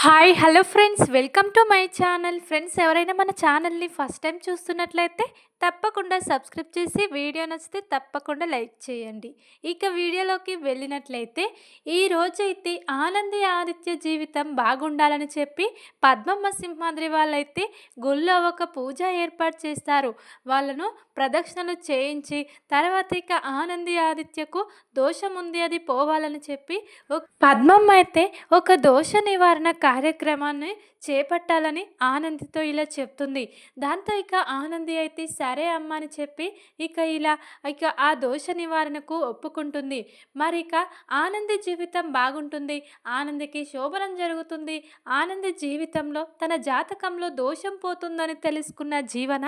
Hi hello friends welcome to my channel friends ఎవరైనా మన ఛానల్ని ఫస్ట్ టైం చూస్తున్నట్లయితే తప్పకుండా సబ్స్క్రైబ్ చేసి వీడియో నచ్చితే తప్పకుండా లైక్ చేయండి. ఇక వీడియోలోకి వెళ్ళినట్లయితే ఈ రోజైతే ఆనంది ఆదిత్య జీవితం బాగుండాలని చెప్పి పద్మమ్మ సింహాద్రి వాళ్ళైతే గుళ్ళో ఒక పూజ ఏర్పాటు చేస్తారు. వాళ్ళను ప్రదక్షిణలు చేయించి తర్వాత ఇక ఆనంది ఆదిత్యకు దోషం ఉంది అది పోవాలని చెప్పి ఒక- పద్మమ్మ అయితే ఒక దోష నివారణ కార్యక్రమాన్ని చేపట్టాలని ఆనందితో ఇలా చెప్తుంది. దాంతో ఇక ఆనంది అయితే సరే అమ్మ అని చెప్పి ఇక ఇలా ఇక ఆ దోష నివారణకు ఒప్పుకుంటుంది. మరి ఇక ఆనంది జీవితం బాగుంటుంది. ఆనందికి శోభనం జరుగుతుంది. ఆనంది జీవితంలో తన జాతకంలో దోషం పోతుందని తెలుసుకున్న జీవన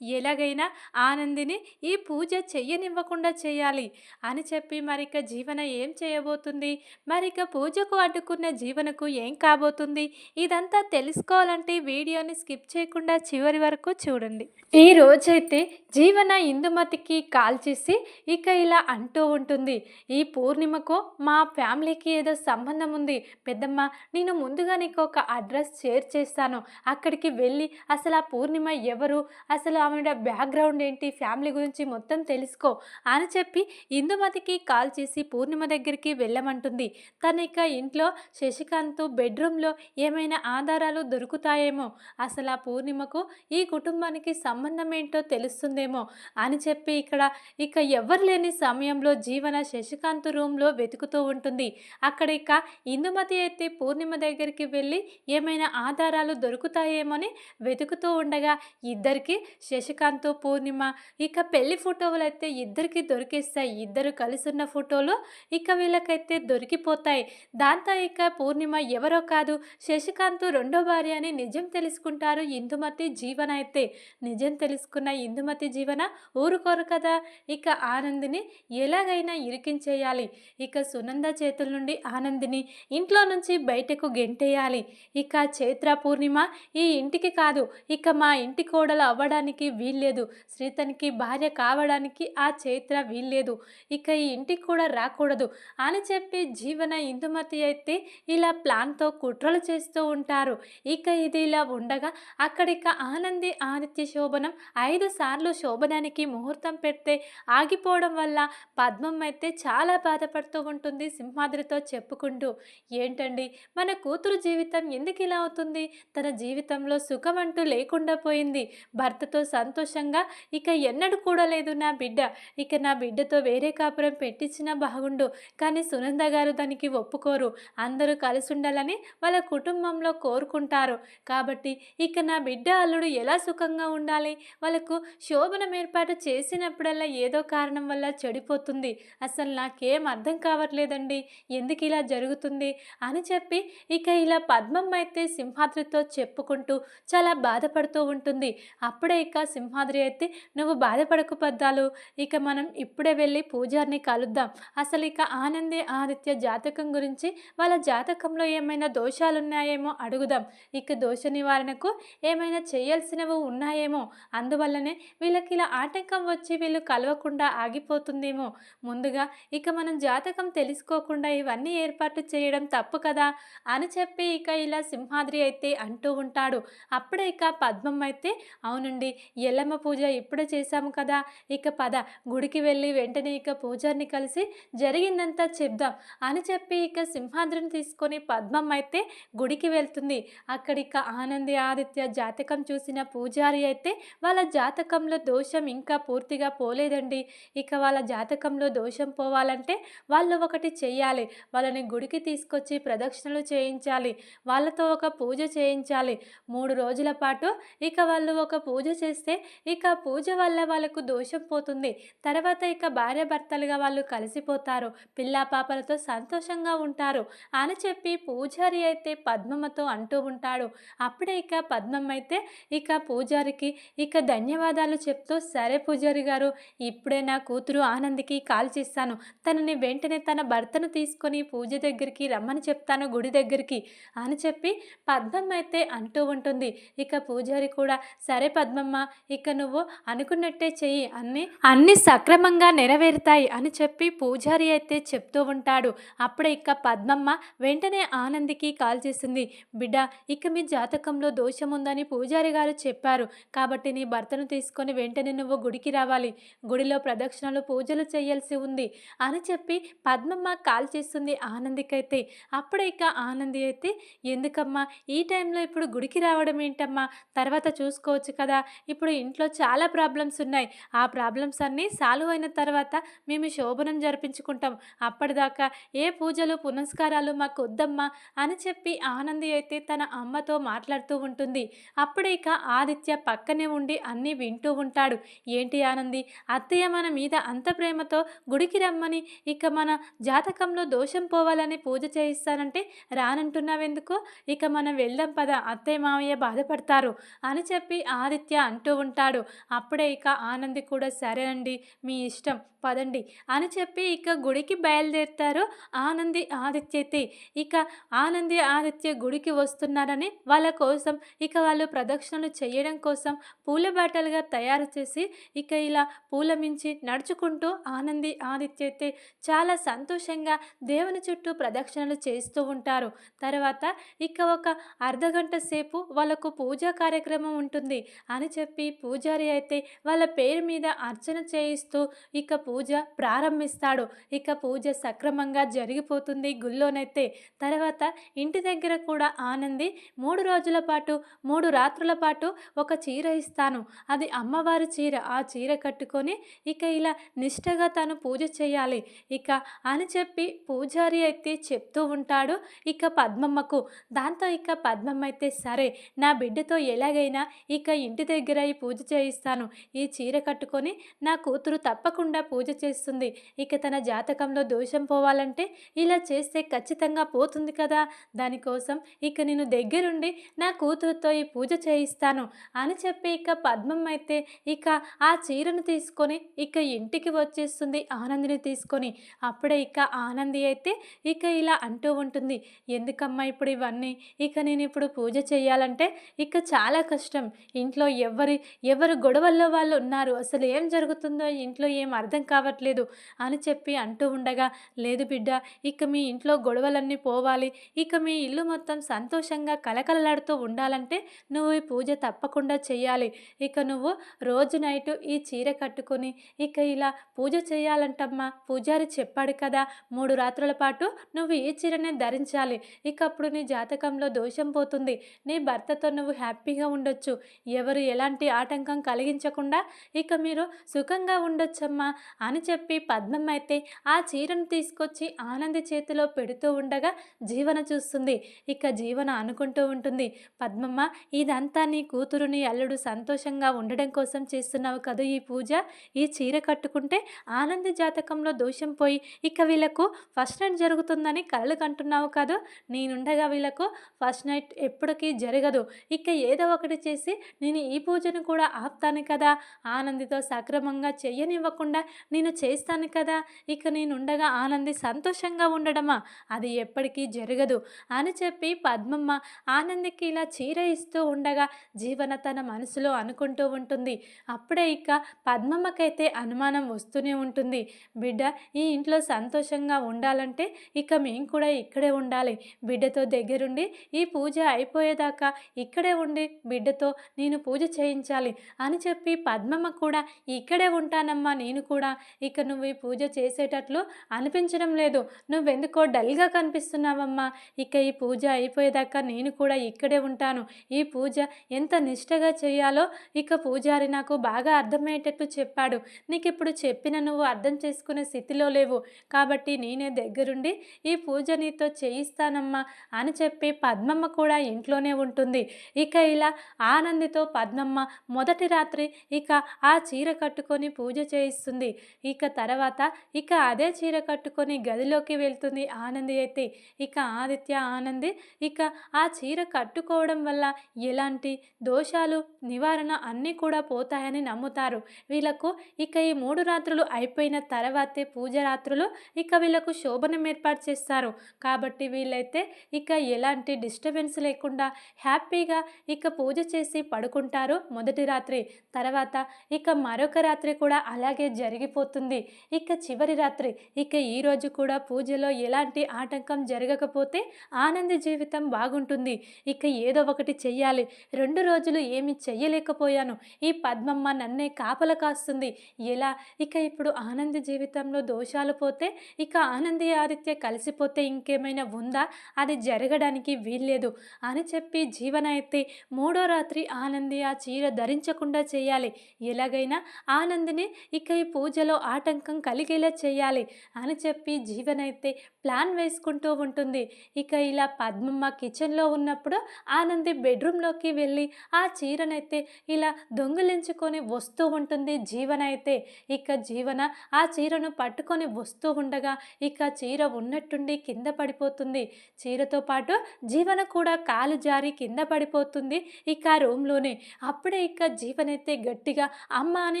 ఎలాగైనా ఆనందిని ఈ పూజ చెయ్యనివ్వకుండా చేయాలి అని చెప్పి మరిక జీవన ఏం చేయబోతుంది? మరిక పూజకు అడ్డుకున్న జీవనకు ఏం కాబోతుంది? ఇదంతా తెలుసుకోవాలంటే వీడియోని స్కిప్ చేయకుండా చివరి వరకు చూడండి. ఈ రోజైతే జీవన ఇందుమతికి కాల్ చేసి ఇక ఇలా అంటూ ఉంటుంది. ఈ పూర్ణిమకు మా ఫ్యామిలీకి ఏదో సంబంధం ఉంది. పెద్దమ్మ నేను ముందుగా నీకు ఒక అడ్రస్ షేర్ చేస్తాను. అక్కడికి వెళ్ళి అసలు ఆ పూర్ణిమ ఎవరు? అసలు ఆమె బ్యాక్గ్రౌండ్ ఏంటి? ఫ్యామిలీ గురించి మొత్తం తెలుసుకో అని చెప్పి ఇందుమతికి కాల్ చేసి పూర్ణిమ దగ్గరికి వెళ్ళమంటుంది. తను ఇక ఇంట్లో శశికాంత్ బెడ్రూమ్లో ఏమైనా ఆధారాలు దొరుకుతాయేమో? అసలు ఆ పూర్ణిమకు ఈ కుటుంబానికి సంబంధం ఏంటో తెలుస్తుందేమో? అని చెప్పి ఇక్కడ ఇక ఎవరు లేని సమయంలో జీవన శశికాంత్ రూమ్లో వెతుకుతూ ఉంటుంది. అక్కడ ఇక ఇందుమతి అయితే పూర్ణిమ దగ్గరికి వెళ్ళి ఏమైనా ఆధారాలు దొరుకుతాయేమోని వెతుకుతూ ఉండగా ఇద్దరికి శశికాంత్ పూర్ణిమ ఇక పెళ్ళి ఫోటోలు అయితే ఇద్దరికి దొరికేస్తాయి. ఇద్దరు కలిసి ఉన్న ఫోటోలు ఇక వీళ్ళకైతే దొరికిపోతాయి. దాంతో ఇక పూర్ణిమ ఎవరో కాదు శశికాంత్ రెండో భార్య అని నిజం తెలుసుకుంటారు. ఇందుమతి జీవన అయితే నిజం తెలుసుకున్న ఇందుమతి జీవన ఊరుకోరు కదా. ఇక ఆనందిని ఎలాగైనా ఇరికించేయాలి. ఇక సునంద చేతుల నుండి ఆనందిని ఇంట్లో నుంచి బయటకు గెంటేయాలి. ఇక చైత్ర పూర్ణిమ ఈ ఇంటికి కాదు. ఇక మా ఇంటి కోడలు అవ్వడానికి వీల్లేదు. శ్రీతనికి భార్య కావడానికి ఆ చైత్ర వీల్లేదు. ఇక ఈ ఇంటికి కూడా రాకూడదు అని చెప్పి జీవన ఇందుమతి అయితే ఇలా ప్లాన్తో కుట్రలు చేస్తూ ఉంటారు. ఇక ఇది ఇలా ఉండగా అక్కడిక ఆనంది ఆదిత్య శోభనం ఐదు సార్లు శోభనానికి ముహూర్తం పెడితే ఆగిపోవడం వల్ల పద్మం అయితే చాలా బాధపడుతూ ఉంటుంది సింహాద్రితో చెప్పుకుంటూ. ఏంటండి? మన కూతురు జీవితం ఎందుకు ఇలా అవుతుంది? తన జీవితంలో సుఖం అంటూ లేకుండా పోయింది. భర్తతో సంతోషంగా ఇక ఎన్నడూ కూడా లేదు నా బిడ్డ. ఇక నా బిడ్డతో వేరే కాపురం పెట్టించినా బాగుండు. కానీ సునంద గారు దానికి ఒప్పుకోరు. అందరూ కలిసి ఉండాలని వాళ్ళ కుటుంబంలో కోరుకుంటారు. ఉంటారు. కాబట్టి ఇక నా బిడ్డ అల్లుడు ఎలా సుఖంగా ఉండాలి? వాళ్ళకు శోభనం ఏర్పాటు చేసినప్పుడల్లా ఏదో కారణం వల్ల చెడిపోతుంది. అసలు నాకేం అర్థం కావట్లేదండి. ఎందుకు ఇలా జరుగుతుంది? అని చెప్పి ఇక ఇలా పద్మం అయితే సింహాద్రితో చెప్పుకుంటూ చాలా బాధపడుతూ ఉంటుంది. అప్పుడే ఇక సింహాద్రి అయితే నువ్వు బాధపడకు పద్దాలు. ఇక మనం ఇప్పుడే వెళ్ళి పూజారిని కలుద్దాం. అసలు ఇక ఆనంది ఆదిత్య జాతకం గురించి వాళ్ళ జాతకంలో ఏమైనా దోషాలు ఉన్నాయేమో అడుగుదాం. ఇక దోష నివారణకు ఏమైనా చేయాల్సినవి ఉన్నాయేమో. అందువల్లనే వీళ్ళకి ఇలా ఆటంకం వచ్చి వీళ్ళు కలవకుండా ఆగిపోతుందేమో. ముందుగా ఇక మనం జాతకం తెలుసుకోకుండా ఇవన్నీ ఏర్పాటు చేయడం తప్పు కదా అని చెప్పి ఇక ఇలా సింహాద్రి అయితే అంటూ ఉంటాడు. అప్పుడే ఇక పద్మం అయితే అవునండి ఎల్లమ్మ పూజ ఇప్పుడే చేశాము కదా ఇక పద గుడికి వెళ్ళి వెంటనే ఇక పూజారిని కలిసి జరిగిందంతా చెప్దాం అని చెప్పి ఇక సింహాద్రిని తీసుకొని పద్మం అయితే గుడికి వెళ్తుంది. అక్కడిక ఆనంది ఆదిత్య జాతకం చూసిన పూజారి అయితే వాళ్ళ జాతకంలో దోషం ఇంకా పూర్తిగా పోలేదండి. ఇక వాళ్ళ జాతకంలో దోషం పోవాలంటే వాళ్ళు ఒకటి చెయ్యాలి. వాళ్ళని గుడికి తీసుకొచ్చి ప్రదక్షిణలు చేయించాలి. వాళ్ళతో ఒక పూజ చేయించాలి. మూడు రోజుల పాటు ఇక వాళ్ళు ఒక పూజ చేస్తే ఇక పూజ వల్ల వాళ్ళకు దోషం పోతుంది. తర్వాత ఇక భార్యభర్తలుగా వాళ్ళు కలిసిపోతారు. పిల్లా పాపలతో సంతోషంగా ఉంటారు అని చెప్పి పూజారి అయితే పద్మమతో అంటూ ఉంటాడు. అప్పుడే ఇక పద్మమ్మ అయితే ఇక పూజారికి ఇక ధన్యవాదాలు చెప్తూ సరే పూజారి గారు ఇప్పుడే నా కూతురు ఆనందికి కాల్ చేస్తాను తనని వెంటనే తన భర్తను తీసుకొని పూజ దగ్గరికి రమ్మని చెప్తాను గుడి దగ్గరికి అని చెప్పి పద్మమ్మ అయితే అంటూ ఉంటుంది. ఇక పూజారి కూడా సరే పద్మమ్మ ఇక నువ్వు అనుకున్నట్టే చెయ్యి. అన్ని అన్ని సక్రమంగా నెరవేరుతాయి అని చెప్పి పూజారి అయితే చెప్తూ ఉంటాడు. అప్పుడే ఇక పద్మమ్మ వెంటనే ఆనందికి కాల్ చేసింది. బిడ్డ ఇక మీ జాతకంలో దోషం ఉందని పూజారి గారు చెప్పారు. కాబట్టి నీ భర్తను తీసుకొని వెంటనే నువ్వు గుడికి రావాలి. గుడిలో ప్రదక్షిణలు పూజలు చేయాల్సి ఉంది అని చెప్పి పద్మమ్మ కాల్ చేస్తుంది ఆనందికైతే. అప్పుడే ఇక ఆనంది అయితే ఎందుకమ్మా ఈ టైంలో ఇప్పుడు గుడికి రావడం ఏంటమ్మా? తర్వాత చూసుకోవచ్చు కదా. ఇప్పుడు ఇంట్లో చాలా ప్రాబ్లమ్స్ ఉన్నాయి. ఆ ప్రాబ్లమ్స్ అన్నీ సాల్వ్ అయిన తర్వాత మేము శోభనం జరిపించుకుంటాం. అప్పటిదాకా ఏ పూజలు పునస్కారాలు మాకు వద్దమ్మా అని చెప్పి ఆనంది అయితే తన అమ్మతో మాట్లాడుతూ ఉంటుంది. అప్పుడే ఇక ఆదిత్య పక్కనే ఉండి అన్నీ వింటూ ఉంటాడు. ఏంటి ఆనంది? అత్తయ్య మన మీద అంత ప్రేమతో గుడికి రమ్మని ఇక మన జాతకంలో దోషం పోవాలని పూజ చేయిస్తానంటే రానంటున్నావెందుకు? ఇక మనం వెళ్దాం పద అత్తయ్య మామయ్య బాధపడతారు అని చెప్పి ఆదిత్య అంటూ ఉంటాడు. అప్పుడే ఇక ఆనంది కూడా సరేనండి మీ ఇష్టం. పదండి అని చెప్పి ఇక గుడికి బయలుదేరుతారు ఆనంది ఆదిత్యతి. ఇక ఆనంది ఆదిత్య గుడికి వస్తున్నారని వాళ్ళ కోసం ఇక వాళ్ళు ప్రదక్షిణలు చేయడం కోసం పూల బాటలుగా తయారు చేసి ఇక ఇలా పూల మించి నడుచుకుంటూ ఆనంది ఆదిత్యతే చాలా సంతోషంగా దేవుని చుట్టూ ప్రదక్షిణలు చేస్తూ ఉంటారు. తర్వాత ఇక ఒక అర్ధగంట సేపు వాళ్ళకు పూజా కార్యక్రమం ఉంటుంది అని చెప్పి పూజారి అయితే వాళ్ళ పేరు మీద అర్చన చేయిస్తూ ఇక పూజ ప్రారంభిస్తాడు. ఇక పూజ సక్రమంగా జరిగిపోతుంది గుళ్ళోనైతే. తర్వాత ఇంటి దగ్గర కూడా ఆనంది మూడు రోజుల పాటు మూడు రాత్రుల పాటు ఒక చీర ఇస్తాను. అది అమ్మవారి చీర. ఆ చీర కట్టుకొని ఇక ఇలా నిష్టగా తను పూజ చేయాలి. ఇక అని చెప్పి పూజారి అయితే చెప్తూ ఉంటాడు ఇక పద్మమ్మకు. దాంతో ఇక పద్మమ్మ అయితే సరే నా బిడ్డతో ఎలాగైనా ఇక ఇంటి దగ్గర ఈ పూజ చేయిస్తాను. ఈ చీర కట్టుకొని నా కూతురు తప్పకుండా పూజ పూజ చేస్తుంది. ఇక తన జాతకంలో దోషం పోవాలంటే ఇలా చేస్తే ఖచ్చితంగా పోతుంది కదా. దానికోసం ఇక నేను దగ్గరుండి నా కూతురుతో ఈ పూజ చేయిస్తాను అని చెప్పి ఇక పద్మం అయితే ఇక ఆ చీరను తీసుకొని ఇక ఇంటికి వచ్చేస్తుంది ఆనందిని తీసుకొని. అప్పుడే ఇక ఆనంది అయితే ఇక ఇలా అంటూ ఉంటుంది. ఎందుకమ్మా ఇప్పుడు ఇవన్నీ? ఇక నేను ఇప్పుడు పూజ చేయాలంటే ఇక చాలా కష్టం. ఇంట్లో ఎవరి ఎవరు గొడవల్లో వాళ్ళు ఉన్నారు. అసలు ఏం జరుగుతుందో ఇంట్లో ఏం అర్థం కావట్లేదు అని చెప్పి అంటూ ఉండగా లేదు బిడ్డ ఇక మీ ఇంట్లో గొడవలన్నీ పోవాలి. ఇక మీ ఇల్లు మొత్తం సంతోషంగా కలకలలాడుతూ ఉండాలంటే నువ్వు ఈ పూజ తప్పకుండా చేయాలి ఇక నువ్వు రోజు నైట్ ఈ చీర కట్టుకొని ఇక ఇలా పూజ చేయాలంటమ్మా పూజారి చెప్పాడు కదా మూడు రాత్రుల పాటు నువ్వు ఈ చీరనే ధరించాలి. ఇక అప్పుడు నీ జాతకంలో దోషం పోతుంది. నీ భర్తతో నువ్వు హ్యాపీగా ఉండొచ్చు. ఎవరు ఎలాంటి ఆటంకం కలిగించకుండా ఇక మీరు సుఖంగా ఉండొచ్చమ్మా అని చెప్పి పద్మమ్మ అయితే ఆ చీరను తీసుకొచ్చి ఆనంది చేతిలో పెడుతూ ఉండగా జీవన చూస్తుంది. ఇక జీవన అనుకుంటూ ఉంటుంది పద్మమ్మ ఇదంతా నీ కూతురుని అల్లుడు సంతోషంగా ఉండడం కోసం చేస్తున్నావు కదా ఈ పూజ? ఈ చీర కట్టుకుంటే ఆనంది జాతకంలో దోషం పోయి ఇక వీళ్ళకు ఫస్ట్ నైట్ జరుగుతుందని కలలు కంటున్నావు కాదు? నేనుండగా వీళ్ళకు ఫస్ట్ నైట్ ఎప్పటికీ జరగదు. ఇక ఏదో ఒకటి చేసి నేను ఈ పూజను కూడా ఆపుతాను కదా? ఆనందితో సక్రమంగా చెయ్యనివ్వకుండా నేను చేస్తాను కదా ఇక నేను ఉండగా ఆనంది సంతోషంగా ఉండడమా? అది ఎప్పటికీ జరగదు అని చెప్పి పద్మమ్మ ఆనందికి ఇలా చీర ఇస్తూ ఉండగా జీవన తన మనసులో అనుకుంటూ ఉంటుంది. అప్పుడే ఇక పద్మమ్మకైతే అనుమానం వస్తూనే ఉంటుంది. బిడ్డ ఈ ఇంట్లో సంతోషంగా ఉండాలంటే ఇక మేము కూడా ఇక్కడే ఉండాలి. బిడ్డతో దగ్గరుండి ఈ పూజ అయిపోయేదాకా ఇక్కడే ఉండి బిడ్డతో నేను పూజ చేయించాలి అని చెప్పి పద్మమ్మ కూడా ఇక్కడే ఉంటానమ్మా నేను కూడా ఇక నువ్వు ఈ పూజ చేసేటట్లు అనిపించడం లేదు. నువ్వెందుకో డల్గా కనిపిస్తున్నావమ్మా. ఇక ఈ పూజ అయిపోయేదాకా నేను కూడా ఇక్కడే ఉంటాను. ఈ పూజ ఎంత నిష్టగా చేయాలో ఇక పూజారి నాకు బాగా అర్థమయ్యేటట్టు చెప్పాడు. నీకు ఇప్పుడు చెప్పిన నువ్వు అర్థం చేసుకునే స్థితిలో లేవు. కాబట్టి నేనే దగ్గరుండి ఈ పూజ నీతో చేయిస్తానమ్మా అని చెప్పి పద్మమ్మ కూడా ఇంట్లోనే ఉంటుంది. ఇక ఇలా ఆనందితో పద్మమ్మ మొదటి రాత్రి ఇక ఆ చీర కట్టుకొని పూజ చేయిస్తుంది. ఇక తర్వాత ఇక అదే చీర కట్టుకొని గదిలోకి వెళ్తుంది ఆనంది అయితే. ఇక ఆదిత్య ఆనంది ఇక ఆ చీర కట్టుకోవడం వల్ల ఎలాంటి దోషాలు నివారణ అన్నీ కూడా పోతాయని నమ్ముతారు. వీళ్ళకు ఇక ఈ మూడు రాత్రులు అయిపోయిన తర్వాతే పూజ రాత్రులు ఇక వీళ్ళకు శోభనం ఏర్పాటు చేస్తారు. కాబట్టి వీళ్ళైతే ఇక ఎలాంటి డిస్టర్బెన్స్ లేకుండా హ్యాపీగా ఇక పూజ చేసి పడుకుంటారు మొదటి రాత్రి. తర్వాత ఇక మరొక రాత్రి కూడా అలాగే జరిగిపోతుంది ఇక చివరి రాత్రి ఇక ఈరోజు కూడా పూజలో ఎలాంటి ఆటంకం జరగకపోతే ఆనంది జీవితం బాగుంటుంది. ఇక ఏదో ఒకటి చెయ్యాలి. రెండు రోజులు ఏమి చెయ్యలేకపోయాను. ఈ పద్మమ్మ నన్నే కాపల కాస్తుంది. ఎలా? ఇక ఇప్పుడు ఆనంది జీవితంలో దోషాలు పోతే ఇక ఆనంది ఆదిత్య కలిసిపోతే ఇంకేమైనా ఉందా? అది జరగడానికి వీల్లేదు అని చెప్పి జీవన అయితే మూడో రాత్రి ఆనంది ఆ చీర ధరించకుండా చేయాలి ఎలాగైనా ఆనందిని ఇక ఈ పూజ పూజలో ఆటంకం కలిగేలా చేయాలి అని చెప్పి జీవనైతే ప్లాన్ వేసుకుంటూ ఉంటుంది. ఇక ఇలా పద్మమ్మ కిచెన్లో ఉన్నప్పుడు ఆనంది బెడ్రూమ్లోకి వెళ్ళి ఆ చీరనైతే ఇలా దొంగిలించుకొని వస్తూ ఉంటుంది జీవనైతే. ఇక జీవన ఆ చీరను పట్టుకొని వస్తూ ఉండగా ఇక చీర ఉన్నట్టుండి కింద పడిపోతుంది. చీరతో పాటు జీవన కూడా కాలు జారి కింద పడిపోతుంది ఇక రూమ్లోనే. అప్పుడే ఇక జీవనైతే గట్టిగా అమ్మ అని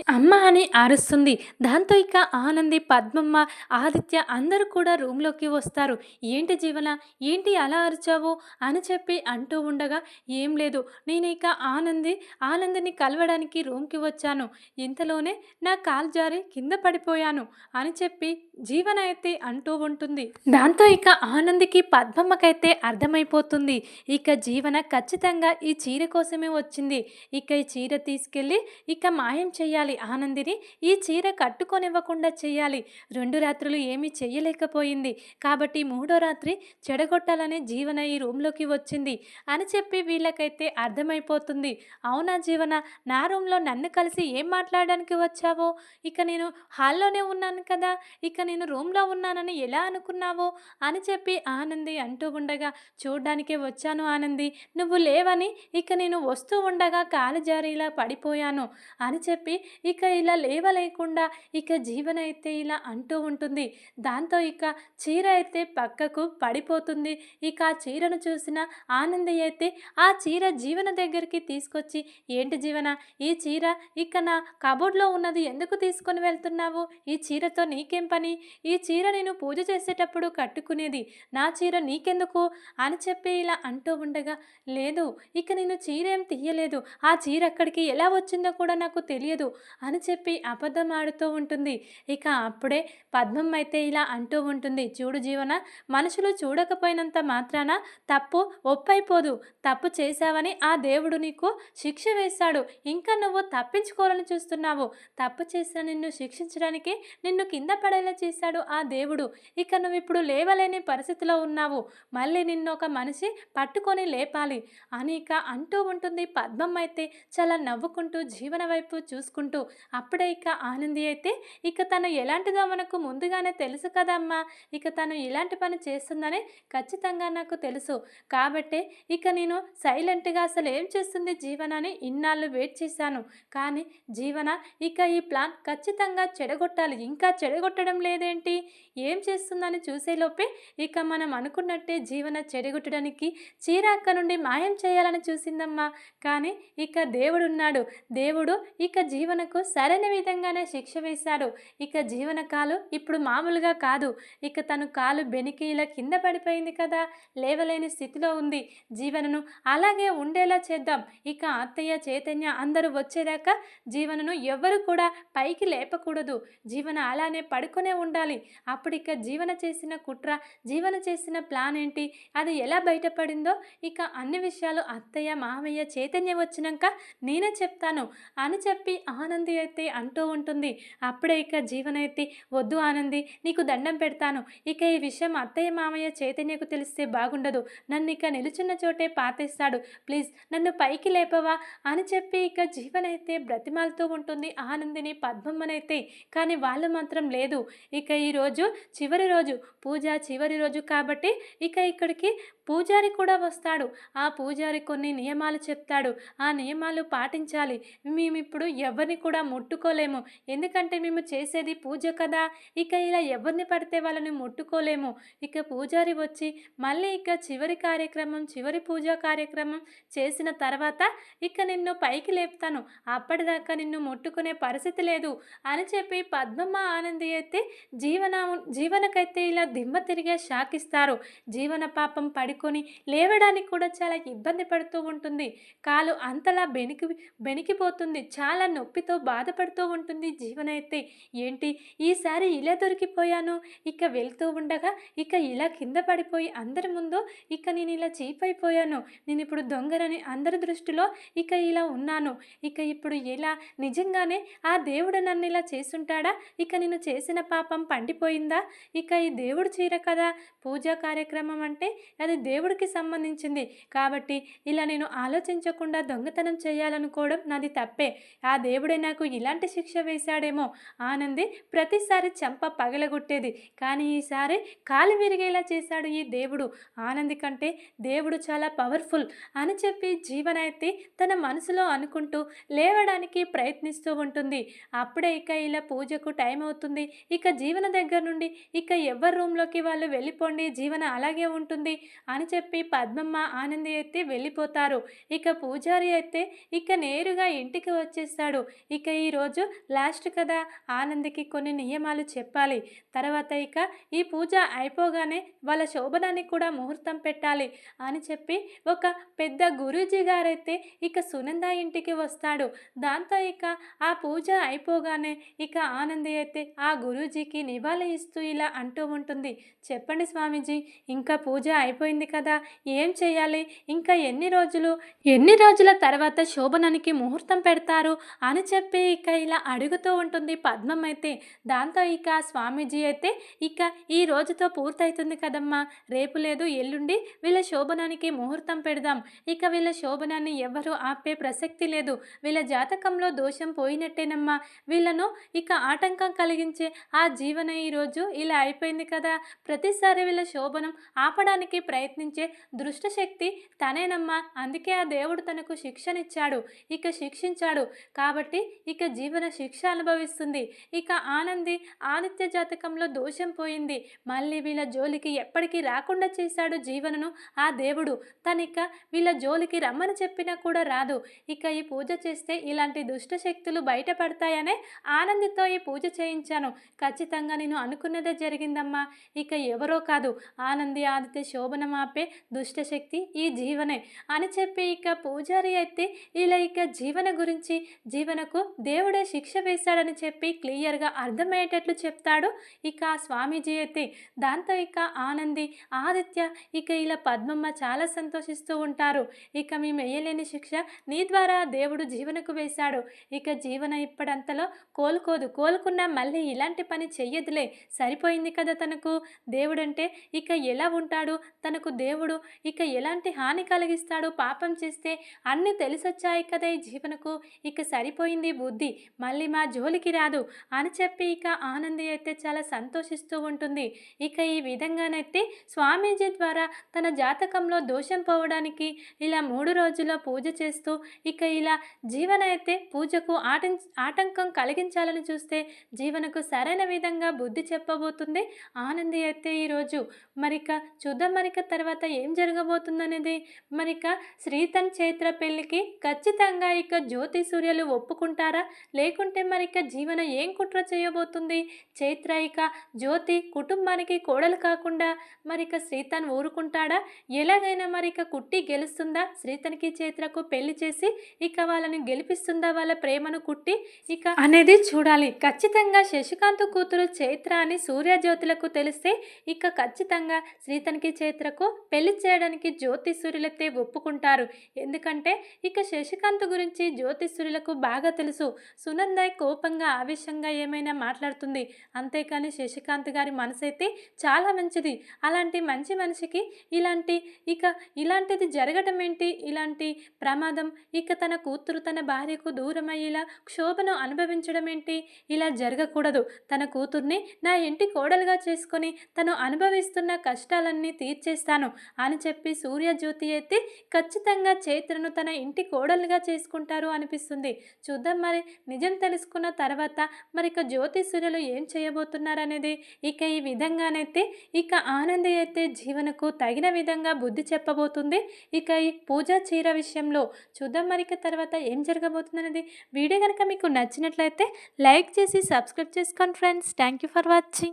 అమ్మ అని అరుస్తుంది. దాంతో ఇక ఆనంది పద్మమ్మ ఆదిత్య అందరూ కూడా రూమ్లోకి వస్తారు. ఏంటి జీవన? ఏంటి అలా అరిచావు? అని చెప్పి అంటూ ఉండగా ఏం లేదు. నేను ఇక ఆనంది ఆనందిని కలవడానికి రూమ్కి వచ్చాను. ఇంతలోనే నా కాలు జారి కింద పడిపోయాను అని చెప్పి జీవన అయితే అంటూ ఉంటుంది. దాంతో ఇక ఆనందికి పద్మమ్మకైతే అర్థమైపోతుంది. ఇక జీవన ఖచ్చితంగా ఈ చీర కోసమే వచ్చింది. ఇక ఈ చీర తీసుకెళ్ళి ఇక మాయం చేయాలి ఆనందిని. ఈ చీర కట్టుకొనివ్వకుండా చేయాలి. రెండు రాత్రులు ఏమీ చేయలేకపోయింది కాబట్టి మూడో రాత్రి చెడగొట్టాలని జీవన ఈ రూమ్లోకి వచ్చింది. అని చెప్పి వీళ్ళకైతే అర్థమైపోతుంది. అవునా జీవన? నా రూమ్లో నన్ను కలిసి ఏం మాట్లాడడానికి వచ్చావో? ఇక నేను హాల్లోనే ఉన్నాను కదా. ఇక నేను రూమ్లో ఉన్నానని ఎలా అనుకున్నావో అని చెప్పి ఆనంది అంటూ ఉండగా చూడ్డానికే వచ్చాను ఆనంది. నువ్వు లేవని ఇక నేను వస్తూ ఉండగా కాలు జారి ఇలా పడిపోయాను అని చెప్పి ఇక ఇలా లేవలేకుండా ఇక జీవన అయితే ఇలా అంటూ ఉంటుంది. దాంతో ఇక చీర అయితే పక్కకు పడిపోతుంది. ఇక ఆ చీరను చూసిన ఆనంది అయితే ఆ చీర జీవన దగ్గరికి తీసుకొచ్చి ఏంటి జీవన ఈ చీర ఇక నా కబోర్డ్లో ఉన్నది ఎందుకు తీసుకొని వెళ్తున్నావు? ఈ చీరతో నీకేం పని? ఈ చీర నేను పూజ చేసేటప్పుడు కట్టుకునేది. నా చీర నీకెందుకు? అని చెప్పి ఇలా అంటూ ఉండగా లేదు ఇక నేను చీర ఏం తీయలేదు. ఆ చీర అక్కడికి ఎలా వచ్చిందో కూడా నాకు తెలియదు అని చెప్పి అబద్ధం ఆడుతూ ఉంటుంది. ఇక అప్పుడే పద్మం అయితే ఇలా అంటూ ఉంటుంది. చూడు జీవన మనుషులు చూడకపోయినంత మాత్రాన తప్పు ఒప్పైపోదు. తప్పు చేశావని ఆ దేవుడు నీకు శిక్ష వేశాడు. ఇంకా నువ్వు తప్పించుకోవాలని చూస్తున్నావు. తప్పు చేసిన నిన్ను శిక్షించడానికి నిన్ను కింద పడేలా చేశాడు ఆ దేవుడు. ఇక నువ్వు ఇప్పుడు లేవలేని పరిస్థితిలో ఉన్నావు. మళ్ళీ నిన్నొక ఒక మనిషి పట్టుకొని లేపాలి. అని ఇక అంటూ ఉంటుంది పద్మం అయితే చాలా నవ్వుకుంటూ జీవన వైపు చూసుకుంటూ. అప్పుడే ఇక ఆనంది అయితే ఇక తను ఎలాంటిదో మనకు ముందుగానే తెలుసు కదమ్మా. ఇక తను ఇలాంటి పని చేస్తుందని ఖచ్చితంగా నాకు తెలుసు. కాబట్టే ఇక నేను సైలెంట్గా అసలు ఏం చేస్తుంది జీవనాన్ని ఇన్నాళ్ళు వెయిట్ చేశాను. కానీ జీవన ఇక ఈ ప్లాన్ ఖచ్చితంగా చెడగొట్టాలి. ఇంకా చెడగొట్టడం లేదు. లేదేంటి? ఏం చేస్తుందని చూసేలోపే ఇక మనం అనుకున్నట్టే జీవన చెడగొట్టడానికి చీరాక్క నుండి మాయం చేయాలని చూసిందమ్మా. కానీ ఇక దేవుడున్నాడు. దేవుడు ఇక జీవనకు సరైన విధంగానే శిక్ష వేశాడు. ఇక జీవన కాలు ఇప్పుడు మామూలుగా కాదు. ఇక తను కాలు బెనికి ఇలా కింద పడిపోయింది కదా. లేవలేని స్థితిలో ఉంది. జీవనను అలాగే ఉండేలా చేద్దాం. ఇక అత్తయ్య చైతన్య అందరూ వచ్చేదాకా జీవనను ఎవ్వరు కూడా పైకి లేపకూడదు. జీవన అలానే పడుకునే ఉండాలి. అప్పుడు ఇక జీవన చేసిన కుట్ర జీవన చేసిన ప్లాన్ ఏంటి? అది ఎలా బయటపడిందో? ఇక అన్ని విషయాలు అత్తయ్య మామయ్య చైతన్య వచ్చినాక నేనే చెప్తాను. అని చెప్పి ఆనంది అయితే అంటూ ఉంటుంది. అప్పుడే ఇక జీవన అయితే వద్దు ఆనంది నీకు దండం పెడతాను. ఇక ఈ విషయం అత్తయ్య మామయ్య చైతన్యకు తెలిస్తే బాగుండదు. నన్ను ఇక నిలుచున్న చోటే పాతేస్తాడు. ప్లీజ్ నన్ను పైకి లేపవా? అని చెప్పి ఇక జీవన అయితే బ్రతిమాలుతూ ఉంటుంది ఆనందిని పద్మమ్మనైతే. కానీ వాళ్ళు మాత్రం లేదు. ఇక ఈరోజు చివరి రోజు పూజ చివరి రోజు కాబట్టి ఇక ఇక్కడికి పూజారి కూడా వస్తాడు. ఆ పూజారి కొన్ని నియమాలు చెప్తాడు. ఆ నియమాలు పాటించాలి. మేము ఇప్పుడు ఎవరిని కూడా ముట్టుకోలేము. ఎందుకంటే మేము చేసేది పూజ కదా. ఇక ఇలా ఎవరిని పడితే వాళ్ళని ముట్టుకోలేము. ఇక పూజారి వచ్చి మళ్ళీ ఇక చివరి కార్యక్రమం చివరి పూజా కార్యక్రమం చేసిన తర్వాత ఇక నిన్ను పైకి లేపుతాను. అప్పటిదాకా నిన్ను ముట్టుకునే పరిస్థితి లేదు అని చెప్పి పద్మమ్మ ఆనంది అయితే జీవన జీవనకైతే ఇలా దిమ్మ తిరిగే షాక్ ఇస్తారు. జీవన పాపం పడి పడుకొని లేవడానికి కూడా చాలా ఇబ్బంది పడుతూ ఉంటుంది. కాలు అంతలా బెనికి బెనికిపోతుంది. చాలా నొప్పితో బాధపడుతూ ఉంటుంది జీవన అయితే ఏంటి? ఈసారి ఇలా దొరికిపోయాను. ఇక వెళ్తూ ఉండగా ఇక ఇలా కింద పడిపోయి అందరి ముందు ఇక నేను ఇలా చీప్ అయిపోయాను నేను ఇప్పుడు దొంగరని అందరి దృష్టిలో ఇక ఇలా ఉన్నాను. ఇక ఇప్పుడు ఎలా? నిజంగానే ఆ దేవుడు నన్ను ఇలా చేసుంటాడా ఇక నేను చేసిన పాపం పండిపోయిందా? ఇక ఈ దేవుడు చీర కదా? పూజా కార్యక్రమం అంటే అది దేవుడికి సంబంధించింది. కాబట్టి ఇలా నేను ఆలోచించకుండా దొంగతనం చేయాలనుకోవడం నాది తప్పే. ఆ దేవుడే నాకు ఇలాంటి శిక్ష వేశాడేమో ఆనంది ప్రతిసారి చెంప పగలగొట్టేది. కానీ ఈసారి కాలు విరిగేలా చేశాడు ఈ దేవుడు. ఆనంది కంటే దేవుడు చాలా పవర్ఫుల్ అని చెప్పి జీవనైతే తన మనసులో అనుకుంటూ లేవడానికి ప్రయత్నిస్తూ ఉంటుంది. అప్పుడే ఇక ఇలా పూజకు టైం అవుతుంది. ఇక జీవన దగ్గర నుండి ఇక ఎవరి రూమ్లోకి వాళ్ళు వెళ్ళిపోండి. జీవన అలాగే ఉంటుంది. అని చెప్పి పద్మమ్మ ఆనంది అయితే వెళ్ళిపోతారు. ఇక పూజారి అయితే ఇక నేరుగా ఇంటికి వచ్చేస్తాడు. ఇక ఈరోజు లాస్ట్ కదా ఆనందికి కొన్ని నియమాలు చెప్పాలి. తర్వాత ఇక ఈ పూజ అయిపోగానే వాళ్ళ శోభనానికి కూడా ముహూర్తం పెట్టాలి అని చెప్పి ఒక పెద్ద గురూజీ గారైతే ఇక సునంద ఇంటికి వస్తాడు. దాంతో ఇక ఆ పూజ అయిపోగానే ఇక ఆనంది అయితే ఆ గురూజీకి నివాళి ఇస్తూ ఇలా అంటూ ఉంటుంది. చెప్పండి స్వామీజీ ఇంకా పూజ అయిపోయింది కదా? ఏం చేయాలి? ఇంకా ఎన్ని రోజులు? ఎన్ని రోజుల తర్వాత శోభనానికి ముహూర్తం పెడతారు? అని చెప్పి ఇక ఇలా అడుగుతూ ఉంటుంది పద్మం అయితే. దాంతో ఇక స్వామీజీ అయితే ఇక ఈ రోజుతో పూర్తవుతుంది కదమ్మా. రేపు లేదు ఎల్లుండి వీళ్ళ శోభనానికి ముహూర్తం పెడదాం. ఇక వీళ్ళ శోభనాన్ని ఎవరు ఆపే ప్రసక్తి లేదు. వీళ్ళ జాతకంలో దోషం పోయినట్టేనమ్మా. వీళ్ళను ఇక ఆటంకం కలిగించే ఆ జీవన ఈరోజు ఇలా అయిపోయింది కదా? ప్రతిసారి వీళ్ళ శోభనం ఆపడానికి ప్రయత్నం ప్రయత్నించే దృష్టశక్తి తనేనమ్మా. అందుకే ఆ దేవుడు తనకు శిక్షనిచ్చాడు. ఇక శిక్షించాడు. కాబట్టి ఇక జీవన శిక్ష అనుభవిస్తుంది. ఇక ఆనంది ఆదిత్య జాతకంలో దోషం పోయింది. మళ్ళీ వీళ్ళ జోలికి ఎప్పటికీ రాకుండా చేశాడు జీవనను ఆ దేవుడు. తనిక వీళ్ళ జోలికి రమ్మని చెప్పినా కూడా రాదు. ఇక ఈ పూజ చేస్తే ఇలాంటి దుష్ట శక్తులు బయటపడతాయనే ఆనందితో ఈ పూజ చేయించాను. ఖచ్చితంగా నేను అనుకున్నదే జరిగిందమ్మా. ఇక ఎవరో కాదు. ఆనంది ఆదిత్య శోభనం ఆపే దుష్టశక్తి ఈ జీవనే అని చెప్పి ఇక పూజారి అయితే ఇలా ఇక జీవన గురించి జీవనకు దేవుడే శిక్ష వేశాడని చెప్పి క్లియర్గా అర్థమయ్యేటట్లు చెప్తాడు ఇక స్వామీజీ అయితే. దాంతో ఇక ఆనంది ఆదిత్య ఇక ఇలా పద్మమ్మ చాలా సంతోషిస్తూ ఉంటారు. ఇక మేము వేయలేని శిక్ష నీ ద్వారా దేవుడు జీవనకు వేశాడు. ఇక జీవన ఇప్పడంతలో కోలుకోదు. కోలుకున్నా మళ్ళీ ఇలాంటి పని చెయ్యదులే. సరిపోయింది కదా తనకు? దేవుడంటే ఇక ఎలా ఉంటాడు? తనకు దేవుడు ఇక ఎలాంటి హాని కలిగిస్తాడు పాపం చేస్తే అన్నీ తెలిసొచ్చాయి కదా ఈ జీవనకు. ఇక సరిపోయింది బుద్ధి. మళ్ళీ మా జోలికి రాదు అని చెప్పి ఇక ఆనంది అయితే చాలా సంతోషిస్తూ ఉంటుంది. ఇక ఈ విధంగానైతే స్వామీజీ ద్వారా తన జాతకంలో దోషం పోవడానికి ఇలా మూడు రోజుల్లో పూజ చేస్తూ ఇక ఇలా జీవన అయితే పూజకు ఆటం ఆటంకం కలిగించాలని చూస్తే జీవనకు సరైన విధంగా బుద్ధి చెప్పబోతుంది. ఆనంది అయితే ఈరోజు మరిక చూద్దాం మరిక. తర్వాత ఏం జరగబోతుందనేది? మరిక శ్రీతన్ చైత్ర పెళ్ళికి ఖచ్చితంగా ఇక జ్యోతి సూర్యలు ఒప్పుకుంటారా? లేకుంటే మరిక జీవన ఏం కుట్ర చేయబోతుంది? చైత్ర ఇక జ్యోతి కుటుంబానికి కోడలు కాకుండా మరిక శ్రీతన్ ఊరుకుంటాడా? ఎలాగైనా మరిక కుట్టి గెలుస్తుందా? శ్రీతన్కి చైత్రకు పెళ్ళి చేసి ఇక వాళ్ళని గెలిపిస్తుందా? వాళ్ళ ప్రేమను కుట్టి ఇక అనేది చూడాలి. ఖచ్చితంగా శశికాంత్ కూతురు చైత్ర అని సూర్యజ్యోతులకు తెలిస్తే ఇక ఖచ్చితంగా శ్రీతన్కి చైత్రకు పెళ్ళి చేయడానికి జ్యోతిష్యులతే ఒప్పుకుంటారు. ఎందుకంటే ఇక శశికాంత్ గురించి జ్యోతిష్యులకు బాగా తెలుసు. సునందయ్ కోపంగా ఆవేశంగా ఏమైనా మాట్లాడుతుంది? అంతేకాని శశికాంత్ గారి మనసు అయితే చాలా మంచిది. అలాంటి మంచి మనిషికి ఇలాంటి ఇక ఇలాంటిది జరగడం ఏంటి? ఇలాంటి ప్రమాదం ఇక తన కూతురు తన భార్యకు దూరం అయ్యేలా క్షోభను అనుభవించడం ఏంటి? ఇలా జరగకూడదు. తన కూతుర్ని నా ఇంటి కోడలుగా చేసుకొని తను అనుభవిస్తున్న కష్టాలన్నీ తీర్చేస్తాను చేస్తాను అని చెప్పి సూర్యజ్యోతి అయితే ఖచ్చితంగా చైత్రను తన ఇంటి కోడలుగా చేసుకుంటారు అనిపిస్తుంది. చూద్దాం మరి నిజం తెలుసుకున్న తర్వాత మరి ఇక జ్యోతి సూర్యులు ఏం చేయబోతున్నారనేది? ఇక ఈ విధంగానైతే ఇక ఆనంది అయితే జీవనకు తగిన విధంగా బుద్ధి చెప్పబోతుంది. ఇక ఈ పూజా చీర విషయంలో చూద్దాం మరి ఇక తర్వాత ఏం జరగబోతుందనేది. వీడియో కనుక మీకు నచ్చినట్లయితే లైక్ చేసి సబ్స్క్రైబ్ చేసుకోండి friends. Thank you for watching.